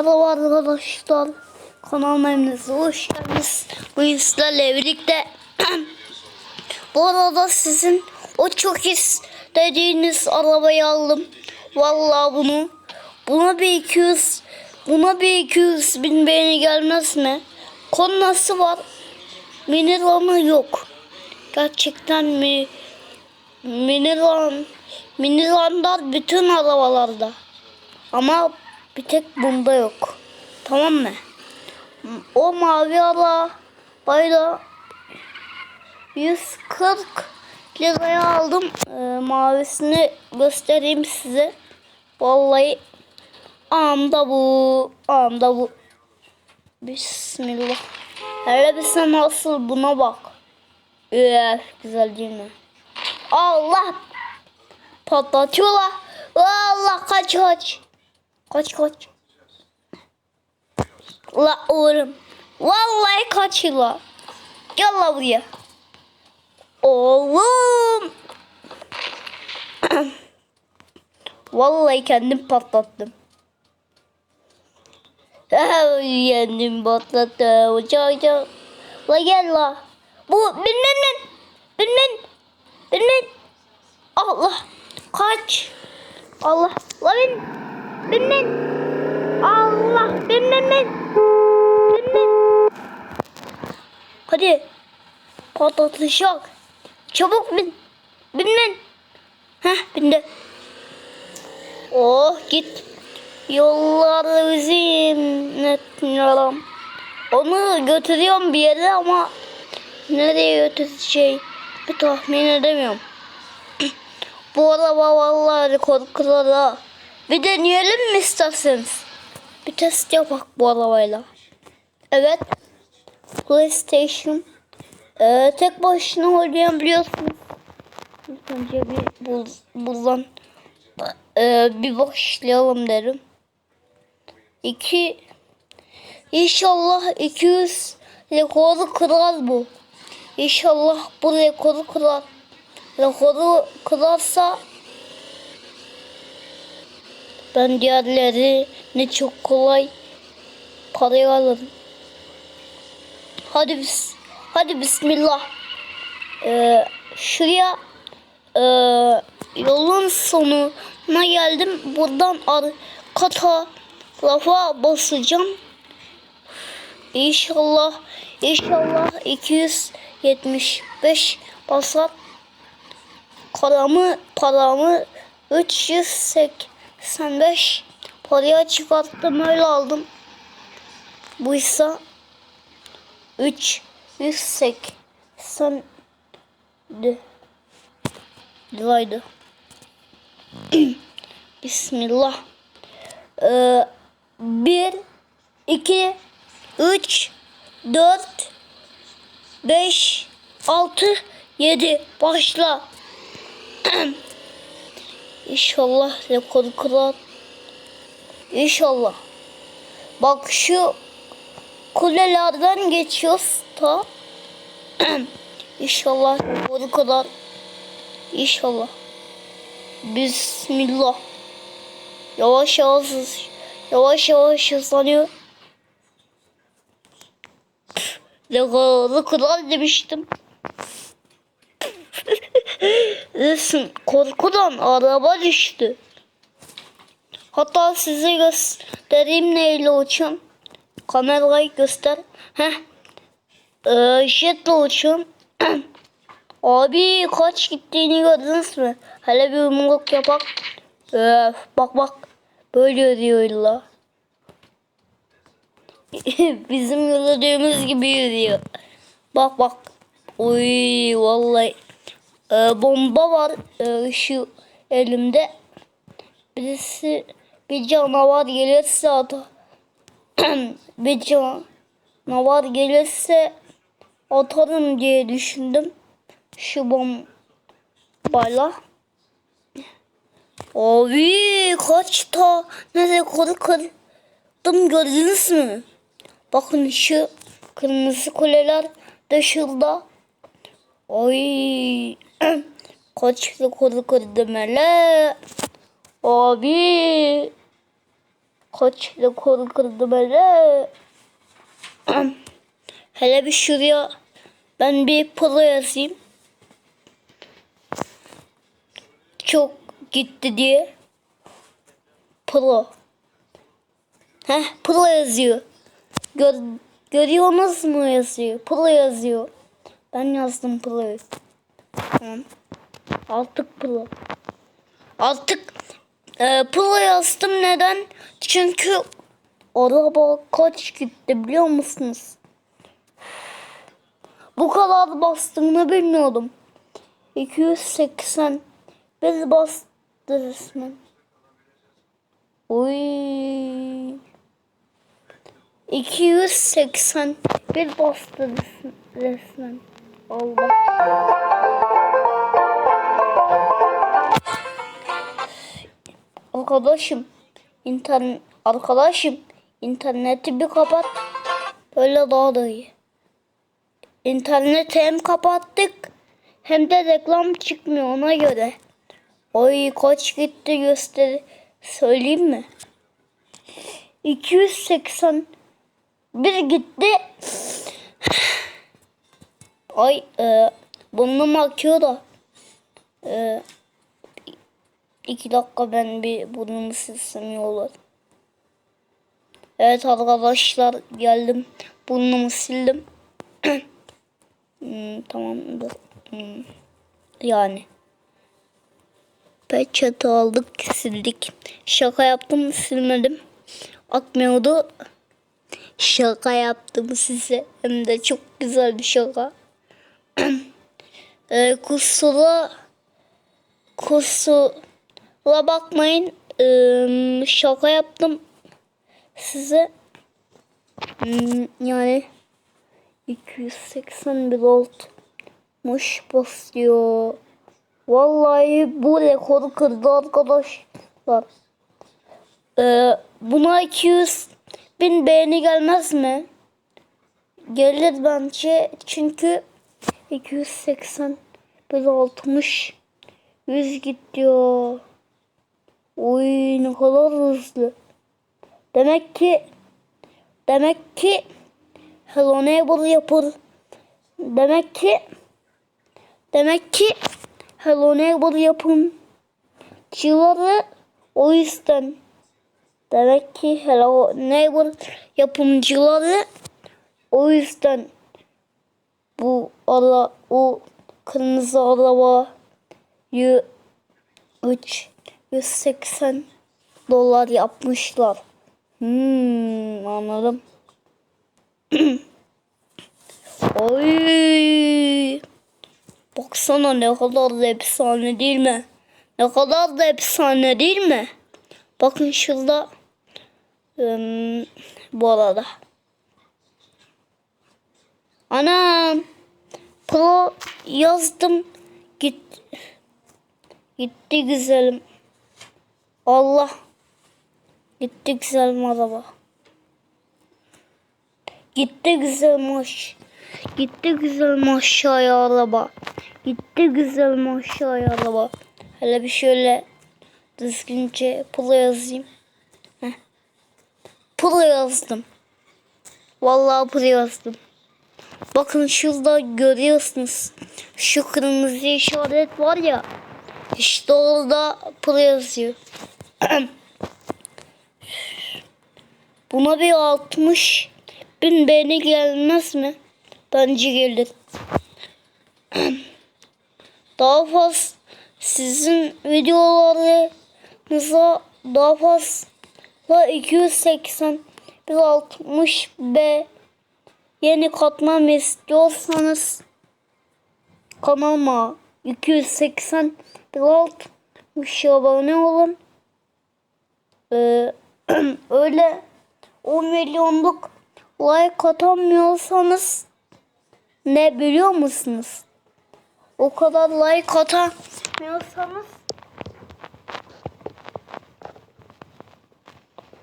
Merhaba arkadaşlar. Kanalıma hepiniz hoş geldiniz. Bu sizlerle birlikte bu arada sizin o çok istediğiniz arabayı aldım. Vallahi bunu buna bir 200 buna bir 200 bin beğeni gelmez mi? Konnası var. Miniranı yok. Gerçekten mi? Miniran Miniranlar bütün arabalarda. Ama bir tek bunda yok. Tamam mı? O mavi ara bayla 140 liraya aldım. Ee, mavisini göstereyim size. Vallahi anda bu. Anda bu. Bismillah. Hele bir sen nasıl buna bak. Üf, güzel değil mi? Allah patlatıyorlar. Allah kaç kaç. Kaç kaç. La oğlum. Vallahi kaçıyorlar. Gel la buraya. Oğlum. Vallahi kendim patlattım. Kendim patlattım. Uçak uçak. La gel la. Bu bilmem bilmem bilmem. Allah. Kaç. Allah. La bin. Bilmem. Allah. Bilmem ben. Bilmem. Hadi. Patlatacak. Çabuk bin. Bilmem. Heh bindi. Oh git. Yollar bizim. Onu götürüyorum bir yere ama nereye götüreceğim bir tahmin edemiyorum. Bu araba vallahi korkulara. Bir deneyelim mi isterseniz? Bir test yapak bu arabayla. Evet. PlayStation. Ee, tek başına oynayabiliyorsunuz. Önce bir bul, buradan ee, bir başlayalım derim. İki İnşallah 200 rekoru kırar bu. İnşallah bu rekoru kırar. Rekoru kırarsa ben diğerleri ne çok kolay parayı alırım. Hadi bis hadi bismillah. Ee, şuraya e, yolun sonuna geldim. Buradan arka tarafa basacağım. İnşallah inşallah 275 basar. Paramı paramı 385 paraya çıkarttım öyle aldım. Bu ise 380 liraydı. Bismillah. Ee, bir, iki, üç, dört, beş, altı, yedi. Başla. İnşallah rekor kırar. İnşallah. Bak şu kulelerden geçiyoruz da. İnşallah rekoru kadar. İnşallah. Bismillah. Yavaş yavaş yavaş yavaş hızlanıyor. Rekoru kadar demiştim. Resim korkudan araba düştü. Hatta size göstereyim neyle uçuyorum. Kamerayı göster. Heh. Ee, jetle uçuyorum. Abi kaç gittiğini gördünüz mü? Hele bir yumruk yapak. Öf, bak bak. Böyle diyor illa. Bizim yürüdüğümüz gibi yürüyor. Bak bak. Oy vallahi. Ee, bomba var ee, şu elimde. Birisi bir canavar gelirse ata. bir canavar gelirse atarım diye düşündüm. Şu bombayla. Abi kaç ta ne rekoru kırdım gördünüz mü? Bakın şu kırmızı kuleler de şurada. Kaç rekoru kırdım hele. Abi kaç rekor kırdım hele. hele bir şuraya ben bir pro yazayım. Çok gitti diye. Pro. Heh pro yazıyor. Gör, görüyorsunuz mu yazıyor? Pro yazıyor. Ben yazdım pro'yu. Tamam. Artık pro. Artık e, pro yazdım neden? Çünkü araba kaç gitti biliyor musunuz? Bu kadar bastığını bilmiyordum. 280 bir bastı resmen. Oy. 280 bir bastı resmen. Allah. Arkadaşım internet arkadaşım interneti bir kapat. Böyle daha da iyi. İnterneti hem kapattık hem de reklam çıkmıyor ona göre. Oy kaç gitti gösteri söyleyeyim mi? 280 bir gitti. Ay e, burnum akıyor da. E, iki dakika ben bir burnumu silsem iyi olur. Evet arkadaşlar geldim. Burnumu sildim. Hmm, tamamdır. Hmm, yani. Peçete aldık sildik. Şaka yaptım silmedim. Akmıyordu. Şaka yaptım size. Hem de çok güzel bir şaka. e, kusura kusura bakmayın. E, şaka yaptım size. Hmm, yani 281 voltmuş basıyor. Vallahi bu rekoru kırdı arkadaşlar. Buna 200 bin beğeni gelmez mi? Gelir bence çünkü 280 bir altmış 100 gidiyor. Oy ne kadar hızlı. Demek ki demek ki Hello Neighbor yapır. Demek ki demek ki Hello Neighbor yapımcıları o yüzden demek ki Hello Neighbor yapımcıları o yüzden bu ara o kırmızı arabayı 3 180 dolar yapmışlar. Hmm, anladım. Oy. Baksana ne kadar da efsane değil mi? Ne kadar da efsane değil mi? Bakın şurada ım, bu arada. Anam. Pro yazdım. Git. Gitti güzelim. Allah. Gitti güzelim araba. Gitti güzel maş. Gitti güzel maşaya araba. Gitti güzel maşaya araba. Hele bir şöyle düzgünce pula yazayım. Heh. Pula yazdım. Vallahi pula yazdım. Bakın şurada görüyorsunuz. Şu kırmızı işaret var ya. İşte orada pula yazıyor. Buna bir 60 bin beğeni gelmez mi? Bence gelir. Daha fazla sizin videolarınıza daha fazla 280 160 B yeni katmam istiyorsanız kanalıma 280 160 abone olun. Ee, öyle 10 milyonluk like atamıyorsanız ne biliyor musunuz? O kadar like atamıyorsanız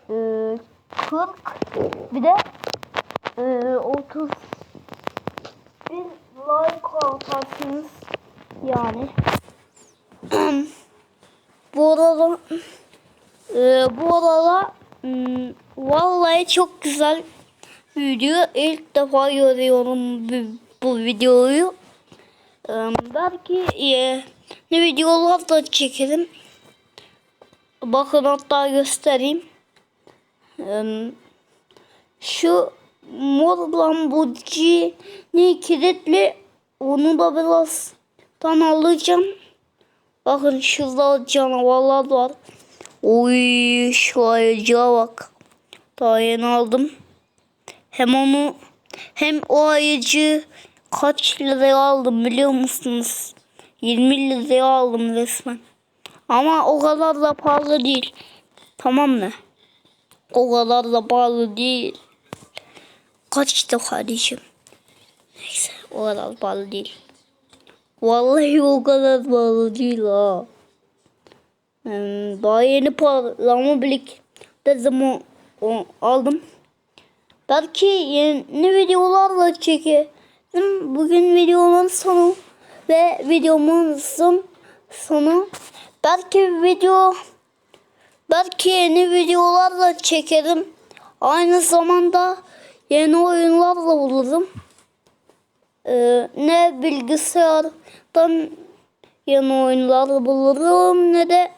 eee 40 bir de eee 30 bir like atarsınız yani bu arada eee bu arada Hmm, vallahi çok güzel video. İlk defa görüyorum bu, bu videoyu. Ee, belki e, ne videolar da çekerim. Bakın hatta göstereyim. Ee, şu mor Lamborghini kilitli onu da biraz tan alacağım. Bakın şurada canavarlar var. Oy şu ayıcığa bak. Daha yeni aldım. Hem onu hem o ayıcı kaç liraya aldım biliyor musunuz? 20 liraya aldım resmen. Ama o kadar da pahalı değil. Tamam mı? O kadar da pahalı değil. Kaçtı kardeşim? Neyse o kadar pahalı değil. Vallahi o kadar pahalı değil ha. Hmm, Daha yeni parlama bilik de zaman aldım. Belki yeni videolarla çekerim. Bugün videonun sonu ve videomuzun sonu. Belki video belki yeni videolarla çekerim. Aynı zamanda yeni oyunlarla bulurum. Ee, ne bilgisayardan yeni oyunlar bulurum ne de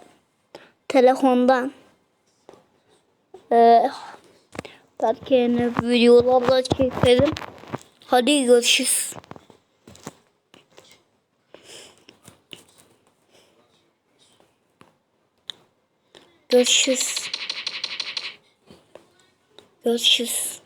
telefondan. Ee, belki yeni videolarla çekerim. Hadi görüşürüz. Görüşürüz. Görüşürüz.